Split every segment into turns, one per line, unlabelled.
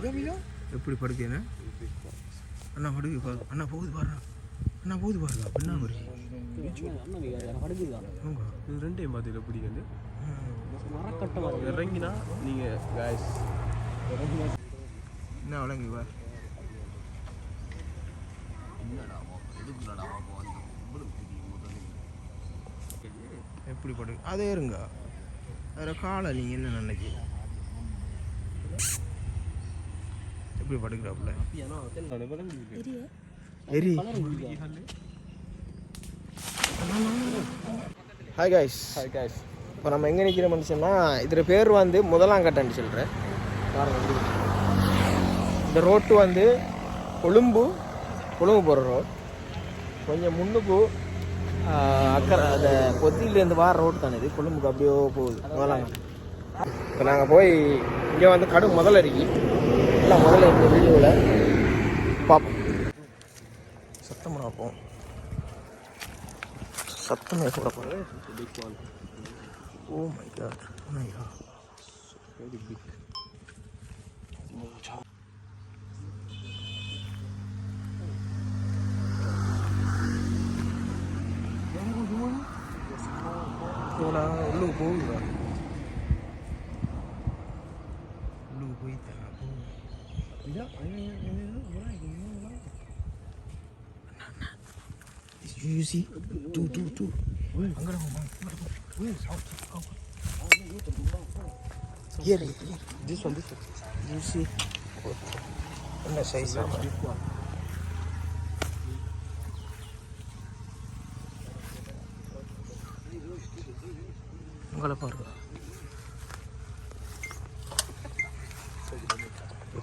எப்படி படுக்கேன்னு அண்ணா படுக்கு பாரு அண்ணா போகுது பாரு அண்ணா போகுது பாருங்க அப்படின்னா.
இது ரெண்டையும் பார்த்து பிடிக்குது?
ம்.
இறங்கினா நீங்கள் காய்ஸ்
என்ன விளங்கி பார் எப்படி படு அதே இருங்க. அதில் காலை நீங்கள் என்ன நினைக்கி எப்படி படுக்கிறாப்புல. எரி. ஹாய் காய்ஸ்
ஹாய் காய்ஸ்
இப்போ நம்ம எங்கே நிற்கிறோம்னு சொன்னால் இதில் பேர் வந்து முதலாம் கட்டன்னு சொல்கிறேன் இந்த ரோட்டு வந்து கொழும்பு கொழும்பு போகிற ரோட் கொஞ்சம் முன்னுக்கு அக்கறை அந்த கொத்தியிலேருந்து வார ரோடு தானே இது. கொழும்புக்கு அப்படியோ போகுது முதலாம் இப்போ நாங்கள் போய் இங்கே வந்து கடும் முதல்ல இருக்கி எல்லாம் முதல்ல இந்த வீடியோவில் பார்ப்போம் சத்தம் பார்ப்போம் சத்தமே கூட போகிறேன் Oh my god. Oh my god. போடா உள்ளுக்கு போகுதா You see? Two, two, two. அங்கட போமா Here, here. This one, this one. You see? என்ன சைஸ் உங்களை பாருங்க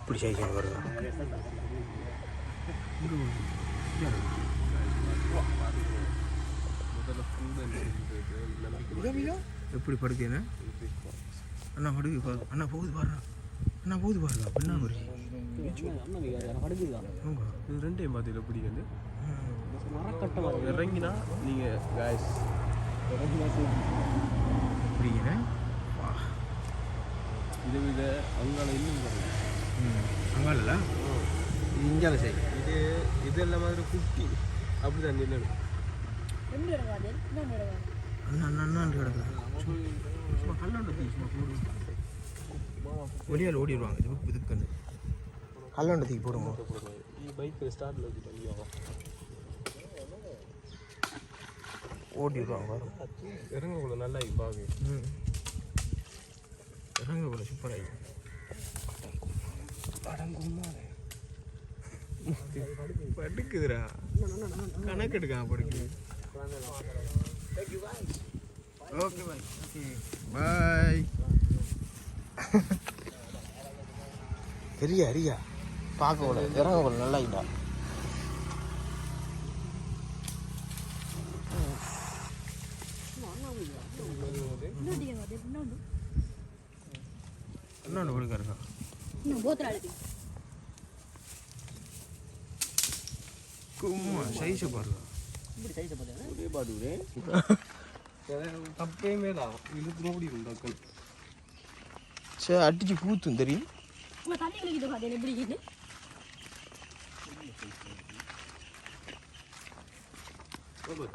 எப்படி சைஸ் வருங்க எப்படி படுக்கேன்னு? அண்ணா படுக்கு பாரு. அண்ணா போகுது பாரு அண்ணா போகுது பாருங்க அப்படின்னா வருது ஆமாங்க.
இது ரெண்டையும் பார்த்து பிடிக்குது
ம்.
இறங்கினா நீங்கள் காய்ஸ்
பிடிக்கிறேன்.
இதை விட அங்கால இன்னும் பாருங்க
இது இந்தியாவில் சரி.
இது இது எல்லாம் மாதிரி குட்டி. அப்படி தான்
அண்ணா அண்ணா அண்ணாண்டு கிடக்குது?
சும்மா கல்லாண்ட தீ சும்மா போடு
வெளியால் ஓடிடுவாங்க. இது இதுக்குன்னு கல்லாண்ட தூக்கி போடுங்க. படுக்குதுடா. கணக்கு எடுக்காம படுக்கு ஓகே பாய் பெரிய அரியா. பார்க்க போல இறங்க போல நல்லா இதா இன்னொன்று கொடுக்க இருக்கா கும்மா சைஸ் பாருங்க அடிச்சு பூத்தும் தெரியும்
எப்படி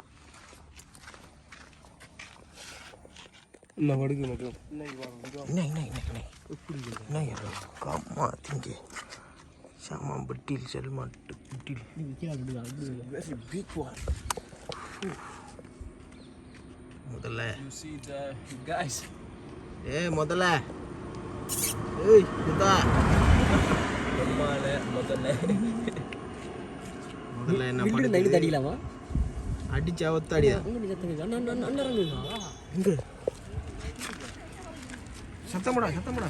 என்ன வடுக்கு
மட்டும் என்ன என்ன என்ன என்ன? அம்மா திங்க. சாமா பட்டியில் செல்மாட்டு பட்டியில் முதல்ல. ஏ முதல்ல. ஏய்
இதா முதல்ல
முதல்ல என்ன பண்ணி அடிச்சு அவத்தாடியா எங்க சத்தம்டா சத்தம்டா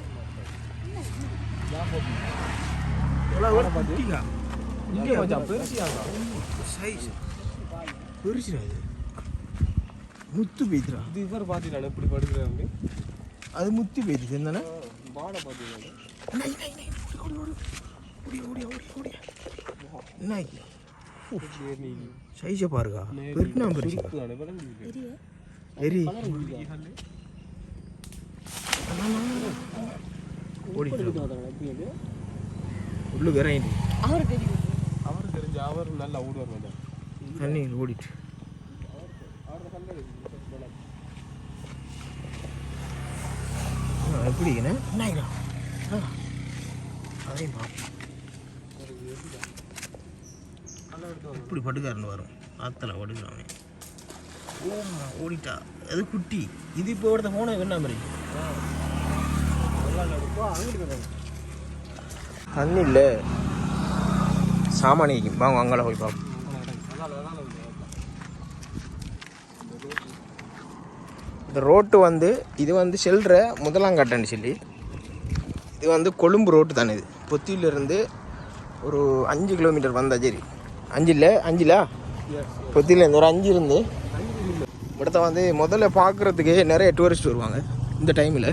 முத்து பெய்துடா
இது இவர் பார்த்தீங்களா எப்படி படுக்கிறாங்க
அது முத்தி பெய்து என்னண்ணே
பாட பார்த்தீங்களா
என்ன
நீ.
சைஸை எரி.
இஹல்லே
ஓடிட்டு உள்ளுக்கு இறங்கி
அவரு தெரியும்
அவர் தெரிஞ்ச அவர் நல்லா ஓடுவார் மேடம்
தண்ணியில் ஓடிட்டு. ஆ, என்ன என்னங்கண்ணா ஆ, அதையும் பார்ப்போம் இப்படி பட்டுக்காரன் வரும் ஆற்றுல ஓடுகிறான் ஓமா ஓடிட்டா. அது குட்டி. இது இப்போ ஒருத்த போன என்ன மாதிரி தண்ணி இல்லை சாமானி வாங்க அங்கே போய் பார்ப்போம் இந்த ரோட்டு வந்து இது வந்து செல்ற முதலாங்காட்டன்னு சொல்லி இது வந்து கொழும்பு ரோட்டு தானே இது. பொத்தியிலிருந்து ஒரு அஞ்சு கிலோமீட்டர் வந்தா சரி. அஞ்சு இல்லை அஞ்சுலா? பொத்தியிலேருந்து ஒரு அஞ்சு இருந்து. இடத்த வந்து முதல்ல பார்க்குறதுக்கு நிறைய டூரிஸ்ட் வருவாங்க. இந்த டைமில்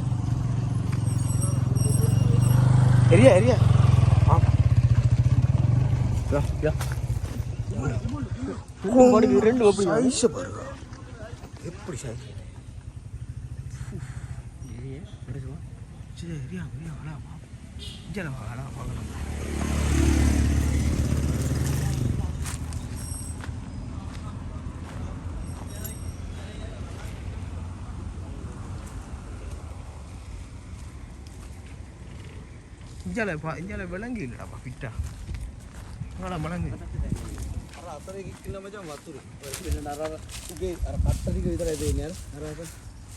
எரியா எரியா ரெண்டு பாருங்க எப்படி சரி எரியா எரியா அழகா இங்கே அழகா பார்க்கலாம் இஞ்சால பா இஞ்சால விலங்கு இல்லைடாப்பா பிட்டா அங்கே விலங்கு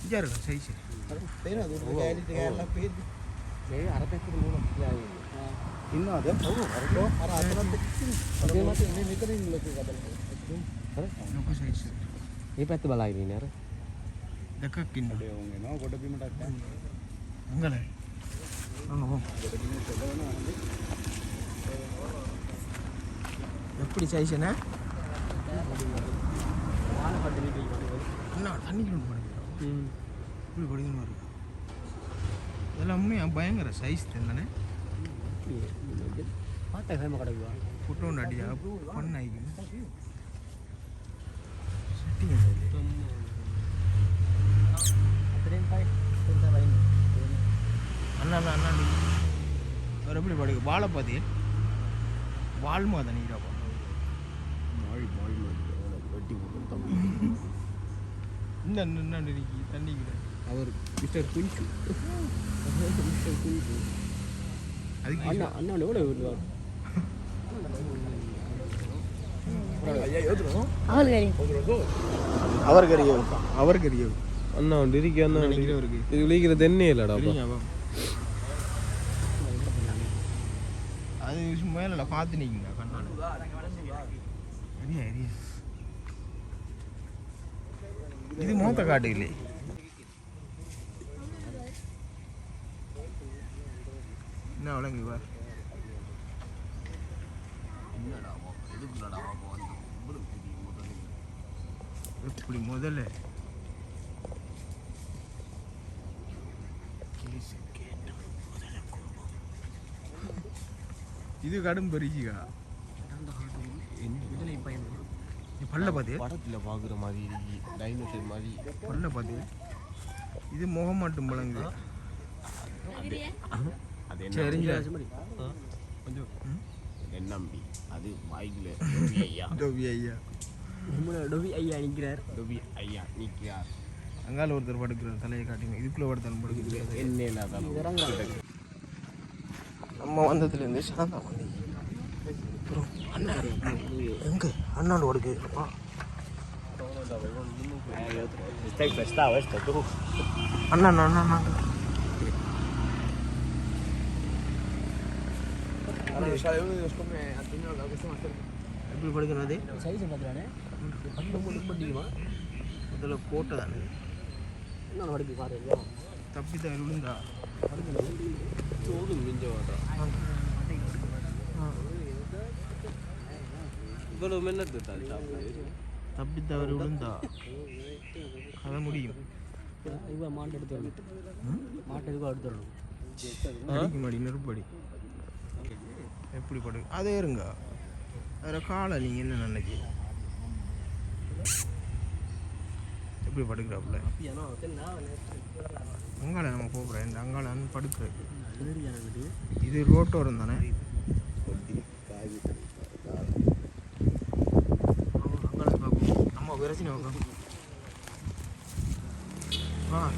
இஞ்சா இருக்கா சைஸ் ලොකු සයිස්
ඒ පැත්ත බලාගෙන අර
දෙකක් ඉන්න
නෝ කොට බිමට
අංගල எப்படி சைஸ் என்ன? தண்ணிக்குள்ள மாட்டேங்கிறோம் இப்படி படிக்கணும் இருக்கு. எல்லாமே பயங்கர சைஸ் தானே?
பார்த்தா கிழமை கிடைக்குவா
ஃபுட்டோண்டு அடியா? பொண்ணு ஆகிக்கும் அவர் எப்படி படுக்க வாழை பாத்தி வாழ்மா தான் நீராப்பா
வெட்டி போட்டு
இந்த என்ன இருக்கி தண்ணிக்குள்ள
அவர் மிஸ்டர் குஞ்சு மிஸ்டர்
அதுக்கு
அண்ணா அண்ணா எவ்வளோ வருவார்
அவர் கரியோ அவர் கரியோ
அண்ணா இருக்கு அண்ணா
நினைக்கிறவருக்கு
இது விழிக்கிற தென்னே இல்லடா
அது மேல பார்த்து நிற்குங்க கண்ணால. இது மூத்த காட்டு இல்லை என்ன விளங்கு வா எப்படி முதல்ல இது கடும் பரிசுகா நீ பல்ல பாத்து
படத்தில் பார்க்குற மாதிரி இருக்கு டைனோசர் மாதிரி.
பல்ல பாத்து இது முகம் மட்டும் பழங்கு
அது
சரிங்களா
கொஞ்சம். நம்பி? அது வாய்க்குல ஐயா.
டோபி ஐயா.
டொபி ஐயா நிற்கிறார் டொபி ஐயா நிற்கிறார்
அங்கால ஒருத்தர் படுக்கிறார் தலையை காட்டுங்க. இதுக்குள்ள ஒருத்தர் படுக்கிறது
என்ன இல்லாத
நம்ம வந்ததுலேருந்து சாந்தா வந்து அப்புறம் அண்ணா எங்க? அண்ணாண்டு படுக்குப்பா அண்ணா அண்ணா அண்ணா அண்ணா. எப்படி படுக்கணும் அது?
சைஸ் பார்க்குறானே
முதல்ல கோட்டை தானே
என்ன படுக்கு பாருங்க
தப்பி தான் விழுந்தா
சோடு மிஞ்ச மாட்டான் இவ்வளவு மென்னத்து
தப்பி தவறி விழுந்தா கதை முடியும்
இவ மாட்டு எடுத்து வரணும் மாட்டு எதுக்கும் எடுத்து வரணும்
அடிக்க மாடி நெருப்படி எப்படி படு அதே இருங்க அதில் காலை நீங்கள் என்ன நினைக்கி எப்படி படுக்கிறாப்புல அங்கால நம்ம போகிறேன் இந்த அங்கால வந்து படுக்கிறது இது ரோட்டோரம் தானே? நம்ம பிரச்சனை பார்ப்போம் ஆ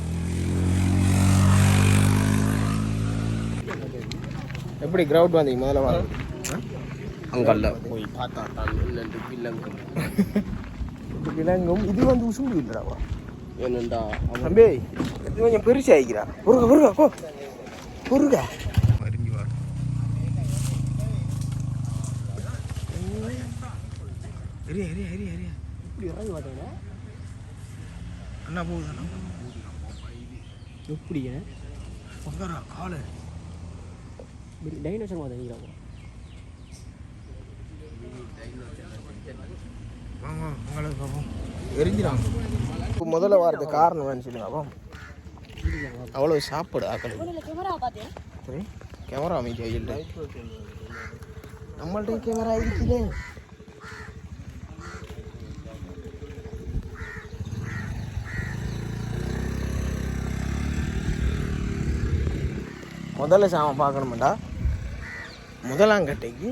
எப்படி கிரவுட் வந்தீங்க முதல்ல வாங்க.
அங்கல்ல. போய் பார்த்தா வில்லங்கம்
இது விலங்கும். இது வந்து உசும்பு இல்லைடாவா
ஏனெண்டா
தம்பி இது கொஞ்சம் பெருசு ஆகிக்கிறா பொருக பொருக அண்ணா போகுது அண்ணா
எப்படிங்க?
பங்கரா காலு
டைனோசர் மாதிரி நிற்கிறாங்க
வாங்க உங்களுக்கு எரிஞ்சிடாங்க இப்போ முதல்ல வரது காரணம் வேணும் சொல்லுங்க அப்போ. அவ்வளோ சாப்பாடு ஆக்கள். கேமரா அமைக்க கையில் நம்மள்ட்ட கேமரா இருக்குல்லே முதல்ல சாம பார்க்கணுமாண்டா முதலாங்கட்டைக்கு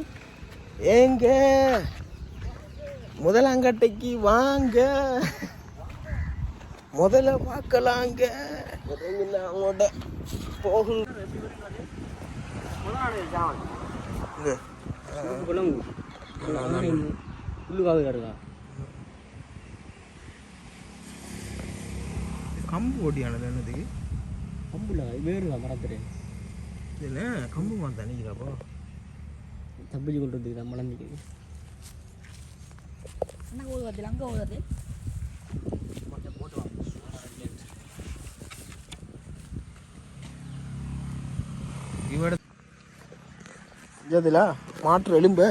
ஏங்க. முதலாங்கட்டைக்கு வாங்க. முதல்ல பார்க்கலாங்க. அவங்களோட போகும். கம்பு ஓட்டியானது என்னது?
கம்புல வேறுதா மரத்துரு
இது என்ன? கம்பு மாதிரி தண்ணிக்கிறாப்போ
தப்பிச்சு கொண்டு தான் மலம் நிற்குது
அண்ணா ஓடுவது அங்கே ஓடுறது
இதில் மாட்டு எலும்பு.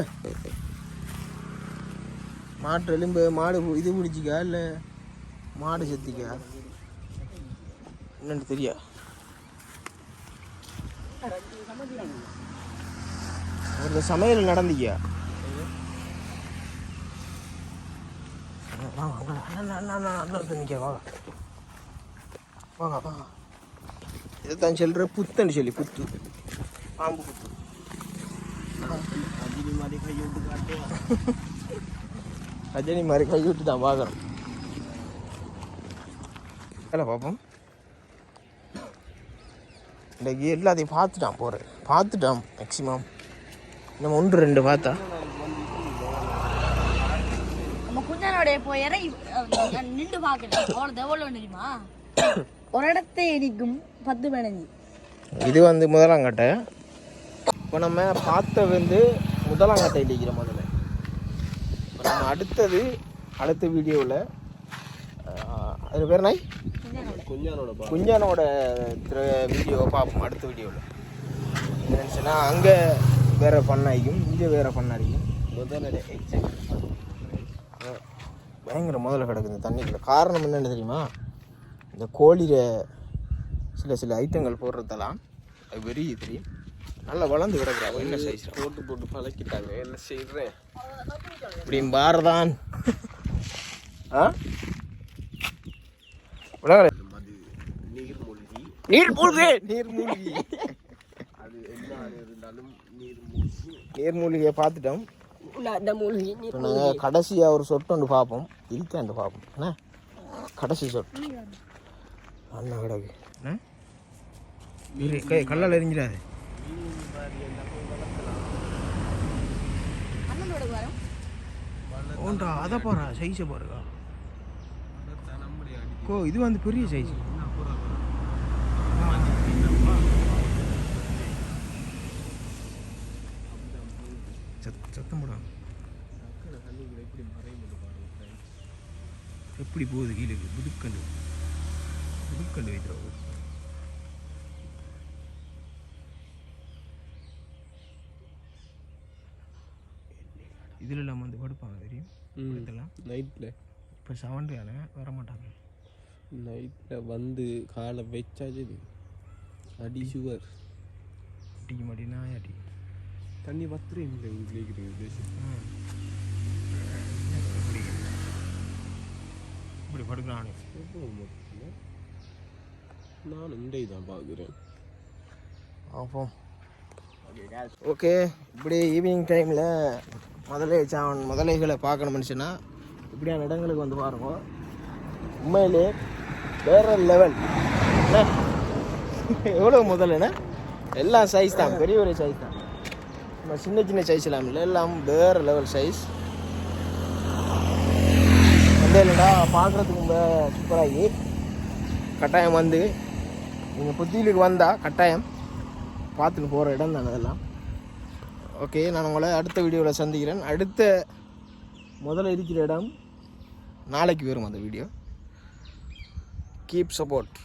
மாட்டு எலும்பு மாடு இது பிடிச்சிக்கா இல்லை மாடு செத்திக்கா? என்னன்னு தெரியா? ஒரு சமையல் நடந்திக்கா? வாங்க வாங்க அண்ணா அண்ணா இதுதான் சொல்கிற புத்தன்னு சொல்லி புத்து. பாம்பு புத்து. ரஜினி மாதிரி கை விட்டு தான் பார்க்குறோம் இல்லை பார்ப்போம். இன்றைக்கி எல்லாத்தையும் பார்த்துட்டான் போகிறேன் பார்த்துட்டான் மேக்ஸிமம் நம்ம ஒன்று ரெண்டு பார்த்தா.
நம்ம குஞ்சனோடைய போய் இறங்கி நின்று அவ்வளோ எவ்வளோ தெரியுமா? ஒரு இடத்தை எரிக்கும் பத்து பதினஞ்சு
இது வந்து முதலாங்கட்டை இப்போ நம்ம பார்த்த வந்து முதலாங்கட்டை இடிக்கிற முதல்ல. இப்போ நம்ம அடுத்தது அடுத்த வீடியோவில் அது பேர் நாய்
குஞ்சானோட
குஞ்சானோட வீடியோவை பார்ப்போம் அடுத்த வீடியோவில். என்னச்சுன்னா அங்கே வேற பண்ணாய்க்கும் இங்கே வேற பண்ணாடிக்கும்
முதல்ல எக்ஸாக்ட்
பயங்கர முதல்ல கிடக்குது இந்த தண்ணிக்குள்ள. காரணம் என்னன்னு தெரியுமா? இந்த கோழியில் சில சில ஐட்டங்கள் போடுறதெல்லாம் அது வெறிய தெரியும். நல்லா வளர்ந்து கிடக்குறா. என்ன சைஸ்
போட்டு போட்டு பழக்கிட்டாங்க. என்ன செய்கிறேன்
இப்படியும் பாரதான் ஆ?
நீர்மூழ்கி
நீர் மூழ்கி. நீர் மூழ்கி.
அது என்ன இருந்தாலும் நீர்மூழ்கி
நீர்மூழ்கியை பார்த்துட்டோம். நாங்கள் கடைசியாக ஒரு சொட்டு ஒன்று பார்ப்போம். இருக்காண்டு பார்ப்போம். என்ன? கடைசி சொட்டு. அண்ணா கிடக்கு. என்ன இரு
அண்ணனோட வரும்
அதை பாரு சைஸை பாருக்கா. கோ இது வந்து பெரிய சைஸ் சத்தம் போடாம எப்படி போகுது கீழே? புதுக்கண்டு. புதுக்கண்டு வைக்கிறோம் இதில் இல்லாமல் வந்து படுப்பாங்க தெரியும்? இதெல்லாம்
நைட்டில்
இப்போ செவன்றியான வர மாட்டாங்க
நைட்டில் வந்து காலை வச்சாச்சு இது. அடி சுவர்.
அடிக்க மாட்டேன்னா அடி.
தண்ணி பத்திரம் இல்லை உங்களுக்கு
இப்படி. இப்படி படுக்கிறானே
நான். இண்டை தான் பார்க்குறேன்.
அப்போ ஓகே இப்படி ஈவினிங் டைமில் முதலை சாவன் முதலைகளை பார்க்கணும் சொன்னால் இப்படியான இடங்களுக்கு வந்து பாருங்க. உண்மையிலே வேற லெவல் எவ்வளோ முதலைண்ணே எல்லாம் சைஸ் தான் பெரிய பெரிய சைஸ் தான். நம்ம சின்ன சின்ன சைஸ் எல்லாம் இல்லை எல்லாம் வேற லெவல் சைஸ் வந்து இல்லைடா பார்க்குறதுக்கு ரொம்ப சூப்பராகி கட்டாயம் வந்து நீங்கள் புத்தியிலுக்கு வந்தால் கட்டாயம் பார்த்துட்டு போகிற இடம் தானே அதெல்லாம். ஓகே நான் உங்களை அடுத்த வீடியோவில் சந்திக்கிறேன். அடுத்த முதல்ல இருக்கிற இடம் நாளைக்கு வரும் அந்த வீடியோ. Keep support